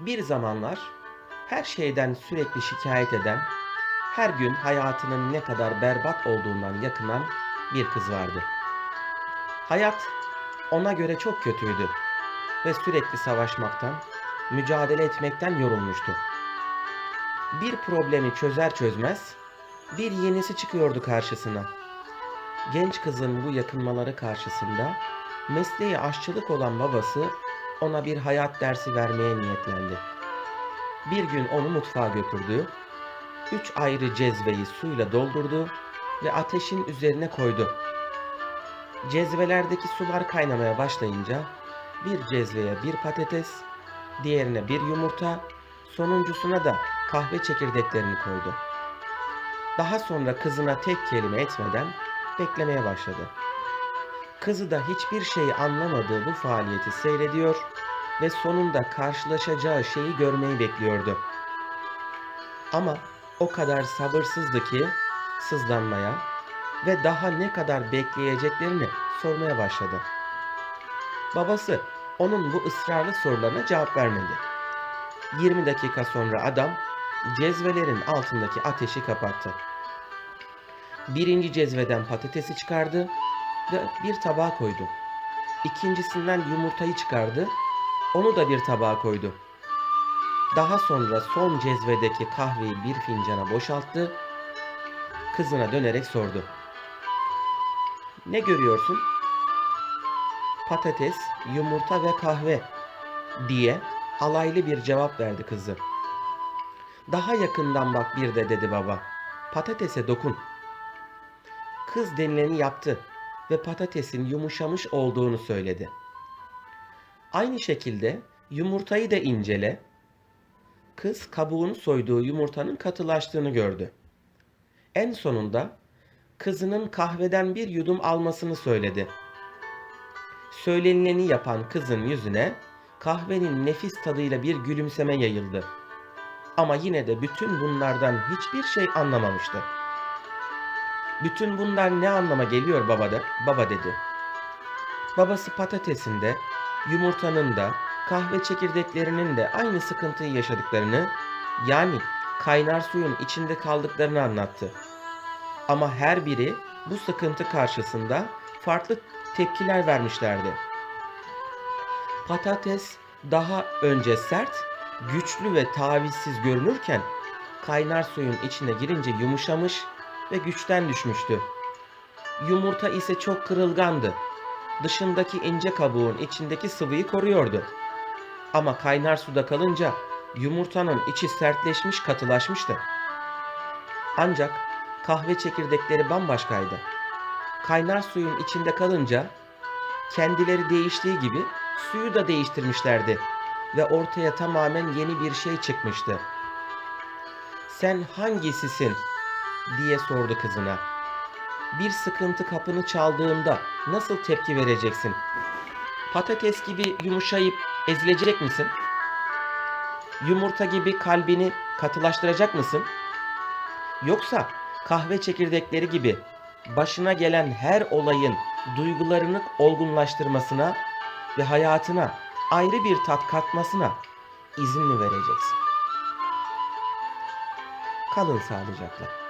Bir zamanlar her şeyden sürekli şikayet eden, her gün hayatının ne kadar berbat olduğundan yakınan bir kız vardı. Hayat ona göre çok kötüydü ve sürekli savaşmaktan, mücadele etmekten yorulmuştu. Bir problemi çözer çözmez bir yenisi çıkıyordu karşısına. Genç kızın bu yakınmaları karşısında mesleği aşçılık olan babası ona bir hayat dersi vermeye niyetlendi. Bir gün onu mutfağa götürdü. Üç ayrı cezveyi suyla doldurdu ve ateşin üzerine koydu. Cezvelerdeki sular kaynamaya başlayınca bir cezveye bir patates, diğerine bir yumurta, sonuncusuna da kahve çekirdeklerini koydu. Daha sonra kızına tek kelime etmeden beklemeye başladı. Kızı da hiçbir şey anlamadığı bu faaliyeti seyrediyor ve sonunda karşılaşacağı şeyi görmeyi bekliyordu. Ama o kadar sabırsızdı ki sızlanmaya ve daha ne kadar bekleyeceklerini sormaya başladı. Babası onun bu ısrarlı sorularına cevap vermedi. 20 dakika sonra adam cezvelerin altındaki ateşi kapattı. Birinci cezveden patatesi çıkardı bir tabağa koydu. İkincisinden yumurtayı çıkardı, onu da bir tabağa koydu. Daha sonra son cezvedeki kahveyi bir fincana boşalttı. Kızına dönerek sordu. Ne görüyorsun? Patates, yumurta ve kahve diye alaylı bir cevap verdi kızı. Daha yakından bak bir de dedi baba. Patatese dokun. Kız denileni yaptı ve patatesin yumuşamış olduğunu söyledi. Aynı şekilde yumurtayı da incele. Kız kabuğunu soyduğu yumurtanın katılaştığını gördü. En sonunda kızının kahveden bir yudum almasını söyledi. Söylenileni yapan kızın yüzüne kahvenin nefis tadıyla bir gülümseme yayıldı. Ama yine de bütün bunlardan hiçbir şey anlamamıştı. Bütün bunlar ne anlama geliyor baba da, baba dedi. Babası patatesin de, yumurtanın da, kahve çekirdeklerinin de aynı sıkıntıyı yaşadıklarını, yani kaynar suyun içinde kaldıklarını anlattı. Ama her biri bu sıkıntı karşısında farklı tepkiler vermişlerdi. Patates daha önce sert, güçlü ve tavizsiz görünürken kaynar suyun içine girince yumuşamış ve güçten düşmüştü. Yumurta ise çok kırılgandı. Dışındaki ince kabuğun içindeki sıvıyı koruyordu. Ama kaynar suda kalınca yumurtanın içi sertleşmiş, katılaşmıştı. Ancak kahve çekirdekleri bambaşkaydı. Kaynar suyun içinde kalınca kendileri değiştiği gibi suyu da değiştirmişlerdi ve ortaya tamamen yeni bir şey çıkmıştı. Sen hangisisin diye sordu kızına. Bir sıkıntı kapını çaldığında nasıl tepki vereceksin? Patates gibi yumuşayıp ezilecek misin? Yumurta gibi kalbini katılaştıracak mısın? Yoksa kahve çekirdekleri gibi başına gelen her olayın duygularını olgunlaştırmasına ve hayatına ayrı bir tat katmasına izin mi vereceksin? Kalın sağlıcakla.